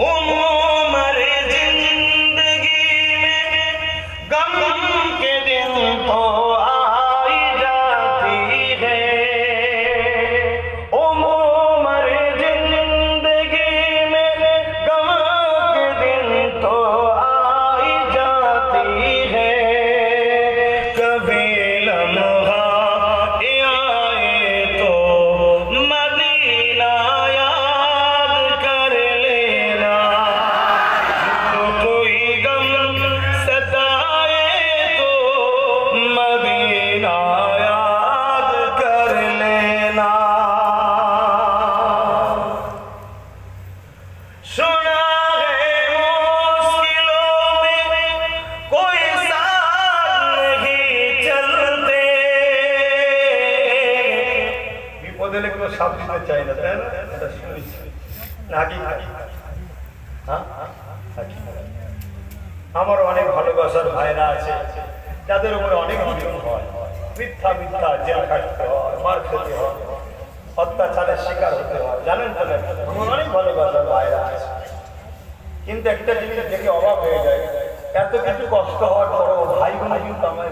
उम्र ज़िंदगी में गम के दिन तो এলে কোনো সাপ দিতে চাই না, তাই না? এটা শুনেছি। নাকি? হ্যাঁ? আমার অনেক ভালোবাসার ভাইরা আছে, যাদের উপরে অনেক অভিযোগ হয়। মিথ্যা মিথ্যা, জেল কাটতে হয়, মার খেতে হয়, অত্যাচারের শিকার হতে হয়, জানেন তো আমার অনেক ভালোবাসার ভাইরা আছে। কিন্তু একটা জিনিস দেখে অবাক হয়ে যায়, এত কিছু কষ্ট হওয়ার পরও ভাই বোন কিন্তু আমার